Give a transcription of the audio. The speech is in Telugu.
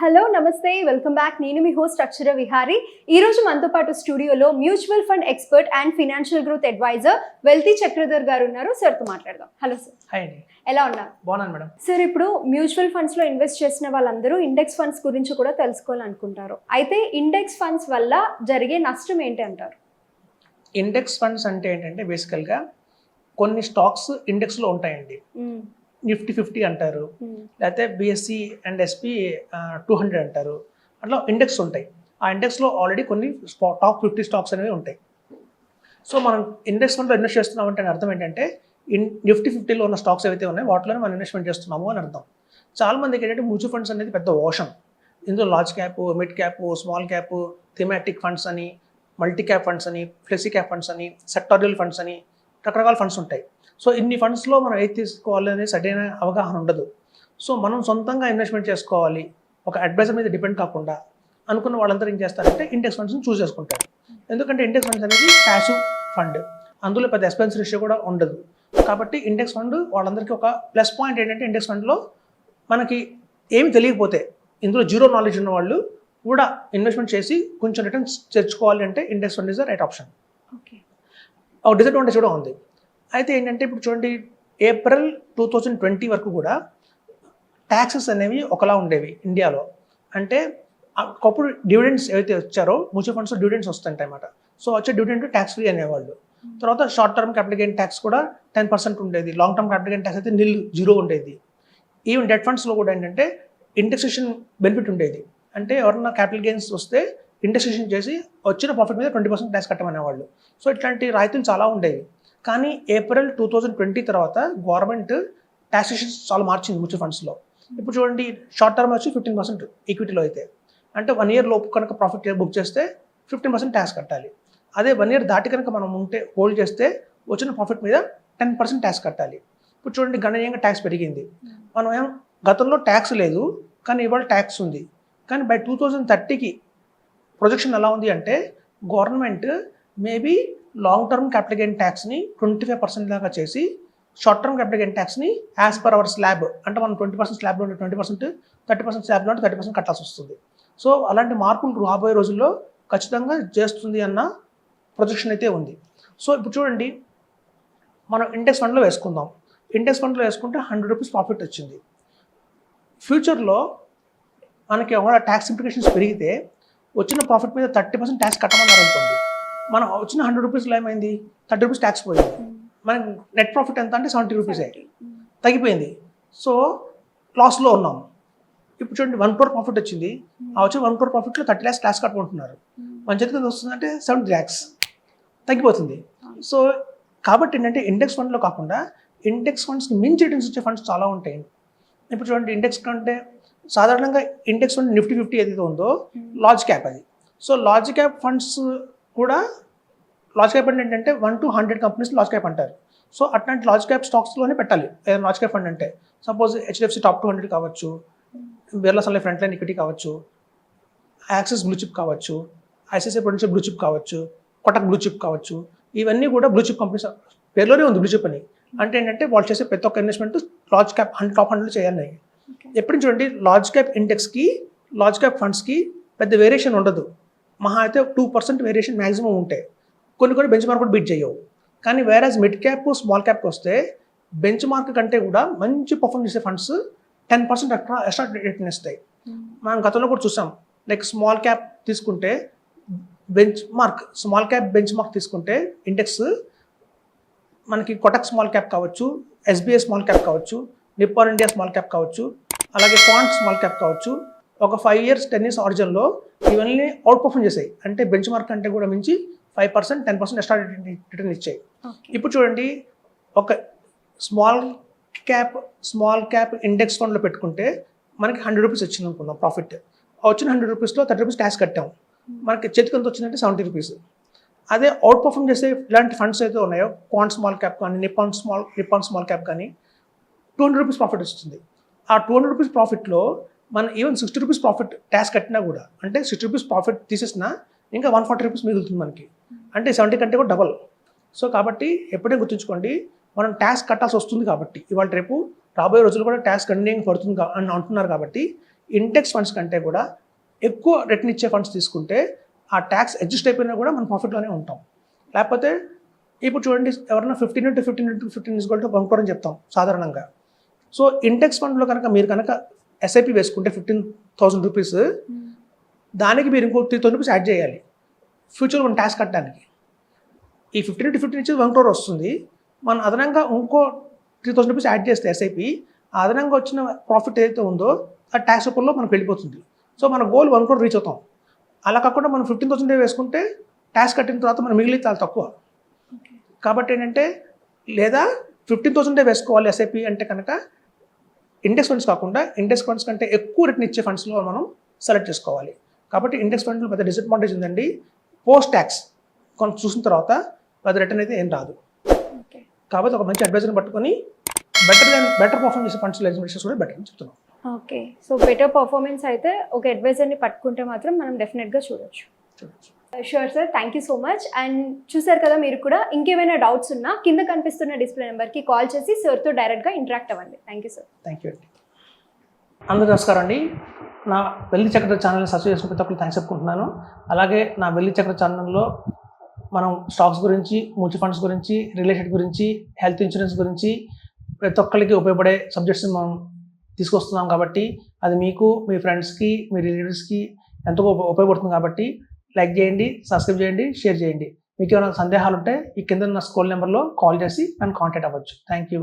హలో నమస్తే. వెల్కమ్ బ్యాక్ నేను మీ హోస్ట్ అక్షర విహారి. ఈ రోజు మనతో పాటు స్టూడియోలో mutual fund expert and financial growth advisor wealthy Chakradhar garu ఉన్నారు. సార్తో మాట్లాడదాం. హలో సార్ ఎలా ఉన్నారు? బాగున్నాను మేడం. సార్ ఇప్పుడు మ్యూచువల్ ఫండ్స్లో ఇన్వెస్ట్ చేసిన వాళ్ళందరూ ఇండెక్స్ ఫండ్స్ గురించి కూడా తెలుసుకోవాలనుకుంటారు. అయితే ఇండెక్స్ ఫండ్స్ వల్ల జరిగే నష్టం ఏంటి అంటారు? ఇండెక్స్ ఫండ్స్ అంటే ఏంటంటే బేసికల్గా కొన్ని స్టాక్స్ ఇండెక్స్లో ఉంటాయండి. నిఫ్టీ ఫిఫ్టీ అంటారు. లేకపోతే BSE and SP two hundred అంటారు. అట్లా ఇండెక్స్ ఉంటాయి. ఆ ఇండెక్స్లో ఆల్రెడీ కొన్ని టాప్ ఫిఫ్టీ స్టాక్స్ అనేవి ఉంటాయి. సో మనం ఇండెక్స్ ఫండ్లో ఇన్వెస్ట్ చేస్తున్నాం అంటే అర్థం ఏంటంటే ఇన్ నిఫ్టీ ఫిఫ్టీలో ఉన్న స్టాక్స్ ఏవైతే ఉన్నాయో వాటిలోనే మనం ఇన్వెస్ట్మెంట్ చేస్తున్నాము అని అర్థం. చాలా మందికి ఏంటంటే మ్యూచువల్ ఫండ్స్ అనేది పెద్ద ఓషన్ ఇందులో large cap mid cap small cap thematic funds అని మల్టీ క్యాప్ ఫండ్స్ అని ఫ్లెక్సీ క్యాప్ ఫండ్స్ అని సెక్టారియల్ ఫండ్స్ అని రకరకాల ఫండ్స్ ఉంటాయి. సో ఇన్ని ఫండ్స్లో మనం ఏది తీసుకోవాలి అనేది సరైన అవగాహన ఉండదు. సో మనం సొంతంగా ఇన్వెస్ట్మెంట్ చేసుకోవాలి. ఒక అడ్వైజర్ మీద డిపెండ్ కాకుండా అనుకున్న వాళ్ళందరూ ఏం చేస్తారంటే ఇండెక్స్ ఫండ్స్ని చూస్ చేసుకుంటారు. ఎందుకంటే ఇండెక్స్ ఫండ్స్ అనేది ప్యాసివ్ ఫండ్ అందులో పెద్ద ఎక్స్పెన్స్ రేషియో కూడా ఉండదు. కాబట్టి ఇండెక్స్ ఫండ్ వాళ్ళందరికీ ఒక ప్లస్ పాయింట్ ఏంటంటే ఇండెక్స్ ఫండ్లో మనకి ఏమి తెలియకపోతే ఇందులో జీరో నాలెడ్జ్ ఉన్న వాళ్ళు కూడా ఇన్వెస్ట్మెంట్ చేసి కొంచెం రిటర్న్స్ తెచ్చుకోవాలి అంటే index fund is the right option okay ఒక డిసడ్వాంటేజ్ కూడా ఉంది. అయితే ఏంటంటే ఇప్పుడు చూడండి ఏప్రిల్ టూ థౌజండ్ ట్వంటీ వరకు కూడా ట్యాక్సెస్ అనేవి ఒకలా ఉండేవి ఇండియాలో. అంటే ఒకప్పుడు డివిడెండ్స్ ఏవైతే వచ్చారో మ్యూచువల్ ఫండ్స్ డివిడెండ్స్ వస్తుంటాయి అన్నమాట సో వచ్చే డివిడెండ్ ట్యాక్స్ ఫ్రీ అనేవాళ్ళు. తర్వాత short term capital gain tax కూడా టెన్ పర్సెంట్ ఉండేది. Long term capital gain tax అయితే నిల్ జీరో ఉండేది. ఈవెన్ డెట్ ఫండ్స్లో కూడా ఏంటంటే ఇండెక్సేషన్ బెనిఫిట్ ఉండేది. అంటే ఎవరన్నా క్యాపిటల్ గెయిన్స్ వస్తే ఇండెక్సేషన్ చేసి వచ్చిన ప్రాఫిట్ మీద ట్వంటీ పర్సెంట్ ట్యాక్స్ కట్టమనేవాళ్ళు. సో ఇట్లాంటి రాయితీలు చాలా ఉండేవి. కానీ ఏప్రిల్ టూ థౌజండ్ ట్వంటీ తర్వాత గవర్నమెంట్ ట్యాక్సేషన్ చాలా మార్చింది మ్యూచువల్ ఫండ్స్లో ఇప్పుడు చూడండి షార్ట్ టర్మ్ వచ్చి ఫిఫ్టీన్ పర్సెంట్ ఈక్విటీలో అయితే. అంటే వన్ ఇయర్ లోపు కనుక ప్రాఫిట్ బుక్ చేస్తే ఫిఫ్టీన్ పర్సెంట్ ట్యాక్స్ కట్టాలి. అదే వన్ ఇయర్ దాటి కనుక మనం ఉంటే హోల్డ్ చేస్తే వచ్చిన ప్రాఫిట్ మీద టెన్ పర్సెంట్ ట్యాక్స్ కట్టాలి. ఇప్పుడు చూడండి గణనీయంగా ట్యాక్స్ పెరిగింది. మనం ఏం గతంలో ట్యాక్స్ లేదు కానీ ఇవాళ ట్యాక్స్ ఉంది. కానీ బై టూ థౌజండ్ థర్టీకి ప్రొజెక్షన్ ఎలా ఉంది అంటే government maybe long term capital gain ట్యాక్స్ని twenty five percent దాకా చేసి షార్ట్ టర్మ్ క్యాపిటల్ గెయిన్ ట్యాక్స్ని యాజ్ పర్ అవర్ స్లాబ్ అంటే మనం ట్వంటీ పర్సెంట్ స్లాబ్లో ఉంటే ట్వంటీ పర్సెంట్ థర్టీ పర్సెంట్ స్లాబ్లో ఉంటే థర్టీ పర్సెంట్ కట్టాల్సి వస్తుంది. సో అలాంటి మార్పులు రాబోయే రోజుల్లో ఖచ్చితంగా చేస్తుంది అన్న ప్రొజెక్షన్ అయితే ఉంది. సో ఇప్పుడు చూడండి మనం ఇండెక్స్ ఫండ్లో వేసుకుందాం. ఇండెక్స్ ఫండ్లో వేసుకుంటే హండ్రెడ్ రూపీస్ ప్రాఫిట్ వచ్చింది. ఫ్యూచర్లో మనకి ఏమైనా ట్యాక్స్ ఇంప్లికేషన్స్ పెరిగితే వచ్చిన ప్రాఫిట్ మీద థర్టీ పర్సెంట్ ట్యాక్స్ కట్టమన్నారు అనుకోండి మనం వచ్చిన హండ్రెడ్ రూపీస్లో ఏమైంది? థర్టీ రూపీస్ ట్యాక్స్ పోయింది. మనకి నెట్ ప్రాఫిట్ ఎంత అంటే సెవెంటీ రూపీసే తగ్గిపోయింది. సో లాస్లో ఉన్నాం. ఇప్పుడు చూడండి వన్ క్రోర్ ప్రాఫిట్ వచ్చింది. ఆ వచ్చిన వన్ క్రోర్ ప్రాఫిట్లో థర్టీ ల్యాక్స్ ట్యాక్స్ కట్టుకుంటున్నారు. మన చేతికి వస్తుందంటే సెవెంటీ ల్యాక్స్ తగ్గిపోతుంది. సో కాబట్టి ఏంటంటే ఇండెక్స్ ఫండ్లో కాకుండా ఇండెక్స్ ఫండ్స్కి మించి రిటర్న్స్ వచ్చే ఫండ్స్ చాలా ఉంటాయి. ఇప్పుడు చూడండి ఇండెక్స్ కంటే సాధారణంగా ఇండెక్స్ ఫండ్ నిఫ్టీ ఫిఫ్టీ ఏదైతే ఉందో లార్జ్ క్యాప్ అది. సో లార్జ్ క్యాప్ ఫండ్స్ కూడా లార్జ్ క్యాప్ అంటే ఏంటంటే one to hundred companies large cap అంటారు. సో అట్లాంటి లార్జ్ క్యాప్ స్టాక్స్లోనే పెట్టాలి. ఏదైనా లార్జ్ క్యాప్ ఫండ్ అంటే. Suppose HDFC top two hundred కావచ్చు Birla sun life front line equity కావచ్చు యాక్సిస్ బ్లూ చిప్ కావచ్చు ఐసిఐసిఐ ప్రొడెన్షియల్ బ్లూ చిప్ కావచ్చు కొటక్ బ్లూ చిప్ కావచ్చు. ఇవన్నీ కూడా బ్లూ చిప్ కంపెనీస్ పేరులోనే ఉంది బ్లూ చిప్ అని. అంటే ఏంటంటే వాళ్ళు చేసే ప్రతి ఒక్క investment large cap hundred top hundred చేయాలి. ఎప్పుడు చూడండి లార్జ్ క్యాప్ ఇండెక్స్కి లార్జ్ క్యాప్ ఫండ్స్కి పెద్ద వేరియేషన్ ఉండదు. మహా అయితే టూ పర్సెంట్ వేరియేషన్ మ్యాక్సిమం ఉంటాయి. కొన్ని కొన్ని బెంచ్ మార్క్ కూడా బీట్ చేయవు. కానీ వేరాజ్ మిడ్ క్యాప్ స్మాల్ క్యాప్కి వస్తే బెంచ్ మార్క్ కంటే కూడా మంచి పర్ఫార్మ్ చేసే funds ten percent extra extra return ఇస్తాయి. మనం గతంలో కూడా చూసాం. లైక్ స్మాల్ క్యాప్ తీసుకుంటే bench mark small cap bench mark తీసుకుంటే ఇండెక్స్ మనకి కొటక్ స్మాల్ క్యాప్ కావచ్చు ఎస్బీఐ స్మాల్ క్యాప్ కావచ్చు నిప్పాన్ ఇండియా స్మాల్ క్యాప్ కావచ్చు అలాగే క్వాంట్ స్మాల్ క్యాప్ కావచ్చు ఒక ఫైవ్ ఇయర్స్ టెన్ ఇయర్స్ ఆరిజిన్లో ఇవన్నీ అవుట్ పర్ఫార్మ్ చేసాయి అంటే బెంచ్ మార్క్ కంటే కూడా మించి five percent ten percent extra return ఇచ్చాయి. ఇప్పుడు చూడండి ఒక small cap small cap index ఫండ్లో పెట్టుకుంటే మనకి హండ్రెడ్ రూపీస్ వచ్చింది అనుకుందాం ప్రాఫిట్ వచ్చిన హండ్రెడ్ రూపీస్లో థర్టీ రూపీస్ ట్యాక్స్ కట్టాం. మనకి చేతికి ఎంత వచ్చిందంటే సెవెంటీ రూపీస్ అదే అవుట్ పర్ఫార్మ్ చేసే ఇలాంటి ఫండ్స్ అయితే ఉన్నాయో క్వాంట్ స్మాల్ క్యాప్ కానీ Nippon small Nippon small cap కానీ టూ హండ్రెడ్ రూపీస్ ప్రాఫిట్ వస్తుంది. ఆ టూ హండ్రెడ్ రూపీస్ ప్రాఫిట్లో మన even sixty rupees profit tax కట్టినా కూడా అంటే సిక్స్టీ రూపీస్ ప్రాఫిట్ తీసేసినా ఇంకా వన్ ఫార్టీ రూపీస్ మిగులుతుంది మనకి. అంటే సెవెంటీ కంటే కూడా డబల్ సో కాబట్టి ఎప్పుడైనా గుర్తుంచుకోండి మనం ట్యాక్స్ కట్టాల్సి వస్తుంది కాబట్టి ఇవాళ రేపు రాబోయే రోజులు కూడా ట్యాక్స్ గణనీయంగా పడుతుంది అని అంటున్నారు కాబట్టి ఇండెక్స్ ఫండ్స్ కంటే కూడా ఎక్కువ రిటర్న్ ఇచ్చే ఫండ్స్ తీసుకుంటే ఆ ట్యాక్స్ అడ్జస్ట్ అయిపోయినా కూడా మనం ప్రాఫిట్లోనే ఉంటాం. లేకపోతే ఇప్పుడు చూడండి ఎవరైనా fifteen into fifteen into fifteen is goal to one crore అని చెప్తాం సాధారణంగా. సో ఇండెక్స్ ఫండ్లో కనుక మీరు కనుక ఎస్ఐపి వేసుకుంటే ఫిఫ్టీన్ థౌసండ్ రూపీస్ దానికి మీరు ఇంకో త్రీ థౌసండ్ రూపీస్ యాడ్ చేయాలి. ఫ్యూచర్లో మనం ట్యాక్స్ కట్టడానికి. ఈ ఫిఫ్టీన్ ఇంటూ ఫిఫ్టీన్ ఇచ్చి వన్ క్రోర్ వస్తుంది. మనం అదనంగా ఇంకో త్రీ థౌసండ్ రూపీస్ యాడ్ చేస్తే ఎస్ఐపి అదనంగా వచ్చిన ప్రాఫిట్ ఏదైతే ఉందో ఆ ట్యాక్స్ రూపంలో మనకు వెళ్ళిపోతుంది. సో మన గోల్ వన్ క్రోర్ రీచ్ అవుతాం. అలా కాకుండా మనం ఫిఫ్టీన్ థౌసండ్ వేసుకుంటే ట్యాక్స్ కట్టిన తర్వాత మనం మిగిలి చాలా తక్కువ. కాబట్టి ఏంటంటే లేదా ఫిఫ్టీన్ థౌసండే వేసుకోవాలి ఎస్ఐపి అంటే కనుక ఇండెక్స్ ఫండ్స్ కాకుండా ఇండెక్స్ ఫండ్స్ కంటే ఎక్కువ రిటర్న్ ఇచ్చే ఫండ్స్లో మనం సెలెక్ట్ చేసుకోవాలి. కాబట్టి ఇండెక్స్ ఫండ్లో పెద్ద డిసడ్వాంటేజ్ ఉందండి పోస్ట్ ట్యాక్స్ కొంత చూసిన తర్వాత పెద్ద రిటర్న్ అయితే ఏం రాదు. ఓకే. కాబట్టి ఒక మంచి అడ్వైజర్ని పట్టుకొని బెటర్ దాన్ బెటర్ పర్ఫార్మ్ చేసే ఫండ్స్ ఇన్వెస్టర్స్ కూడా బెటర్ అని చెప్తున్నాం. ఓకే. సో బెటర్ పర్ఫార్మెన్స్ అయితే ఒక అడ్వైజర్ని పట్టుకుంటే మాత్రం మనం డెఫినెట్గా చూడొచ్చు. చూడొచ్చు. Sure sir thank you so much and చూసారు కదా మీరు కూడా ఇంకేమైనా డౌట్స్ ఉన్నా కింద కనిపిస్తున్న డిస్ప్లే నెంబర్కి కాల్ చేసి సార్తో డైరెక్ట్గా ఇంటరాక్ట్ అవ్వండి. Thank you sir thank you అండి. అందరూ నమస్కారం అండి. నా వెళ్ళి చక్ర ఛానల్ని సబ్స్క్రైబ్ చేసుకుని ప్రతి థ్యాంక్స్ చెప్పుకుంటున్నాను. అలాగే నా వెళ్ళి చక్ర ఛానల్లో మనం స్టాక్స్ గురించి మ్యూచువల్ ఫండ్స్ గురించి రిలేటెడ్ గురించి హెల్త్ ఇన్సూరెన్స్ గురించి ప్రతి ఒక్కరికి ఉపయోగపడే సబ్జెక్ట్స్ని మనం తీసుకొస్తున్నాం కాబట్టి అది మీకు మీ ఫ్రెండ్స్కి మీ రిలేటివ్స్కి ఎంతో ఉపయోగపడుతుంది కాబట్టి లైక్ చేయండి సబ్స్క్రైబ్ చేయండి షేర్ చేయండి. మీకు ఏమైనా సందేహాలు ఉంటే ఈ కింద ఉన్న స్కూల్ నెంబర్లో కాల్ చేసి నన్ను కాంటాక్ట్ అవ్వచ్చు. Thank you